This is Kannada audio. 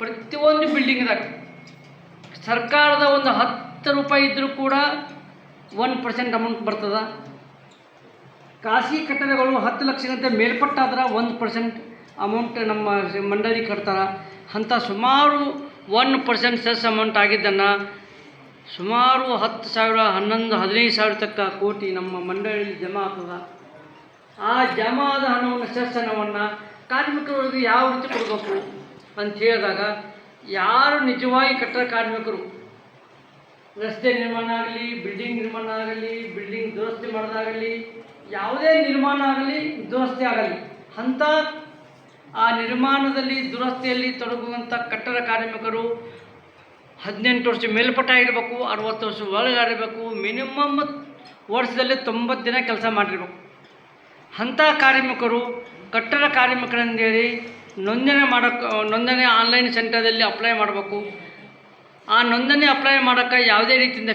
ಪ್ರತಿಯೊಂದು ಬಿಲ್ಡಿಂಗ್ದಾಗ ಸರ್ಕಾರದ ಒಂದು ಹತ್ತು ರೂಪಾಯಿ ಇದ್ದರೂ ಕೂಡ ಒನ್ ಪರ್ಸೆಂಟ್ ಅಮೌಂಟ್ ಬರ್ತದ. ಖಾಸಗಿ ಕಟ್ಟಡಗಳು ಹತ್ತು ಲಕ್ಷಕ್ಕಿಂತ ಮೇಲ್ಪಟ್ಟಾದ್ರೆ ಒಂದು ಪರ್ಸೆಂಟ್ ಅಮೌಂಟ್ ನಮ್ಮ ಮಂಡಳಿ ಕಟ್ತಾರೆ. ಅಂಥ ಸುಮಾರು ಒನ್ ಪರ್ಸೆಂಟ್ ಸೆಸ್ ಅಮೌಂಟ್ ಆಗಿದ್ದನ್ನು ಸುಮಾರು ಹತ್ತು ಸಾವಿರ, ಹನ್ನೊಂದು, ಹದಿನೈದು ಸಾವಿರ ತಕ್ಕ ಕೋಟಿ ನಮ್ಮ ಮಂಡಳಿ ಜಮಾ ಆಗ್ತದೆ. ಆ ಜಮಾ ಆದ ಹಣವನ್ನು ಸೆಸ್ ಹಣವನ್ನು ಕಾರ್ಮಿಕರೊಳಗೆ ಯಾವ ರೀತಿ ಕೊಡಬೇಕು? ಅಂತ ಹೇಳಿದಾಗ, ಯಾರು ನಿಜವಾಗಿ ಕಟ್ಟಡ ಕಾರ್ಮಿಕರು? ರಸ್ತೆ ನಿರ್ಮಾಣ ಆಗಲಿ ಬಿಲ್ಡಿಂಗ್ ನಿರ್ಮಾಣ ಆಗಲಿ ಬಿಲ್ಡಿಂಗ್ ದುರಸ್ತಿ ಮಾಡೋದಾಗಲಿ, ಯಾವುದೇ ನಿರ್ಮಾಣ ಆಗಲಿ, ದುರಸ್ತಿ ಆಗಲಿ. ಅಂಥ ಆ ನಿರ್ಮಾಣದಲ್ಲಿ, ದುರಸ್ತಿಯಲ್ಲಿ ತೊಡಗುವಂಥ ಕಟ್ಟಡ ಕಾರ್ಮಿಕರು ಹದಿನೆಂಟು ವರ್ಷ ಮೇಲ್ಪಟ್ಟ ಇರಬೇಕು ಅರವತ್ತು ವರ್ಷ ಒಳಗಾಡಿರಬೇಕು ಮಿನಿಮಮ್ ವರ್ಷದಲ್ಲಿ ತೊಂಬತ್ತು ದಿನ ಕೆಲಸ ಮಾಡಿರಬೇಕು. ಅಂಥ ಕಾರ್ಮಿಕರು ಕಟ್ಟಡ ಕಾರ್ಮಿಕರಂದೇಳಿ ನೋಂದಣಿ ಮಾಡೋಕ್ಕೆ ನೋಂದಣಿ ಆನ್ಲೈನ್ ಸೆಂಟರ್ದಲ್ಲಿ ಅಪ್ಲೈ ಮಾಡಬೇಕು. ಆ ನೋಂದಣಿ ಅಪ್ಲೈ ಮಾಡೋಕ್ಕೆ ಯಾವುದೇ ರೀತಿಯಿಂದ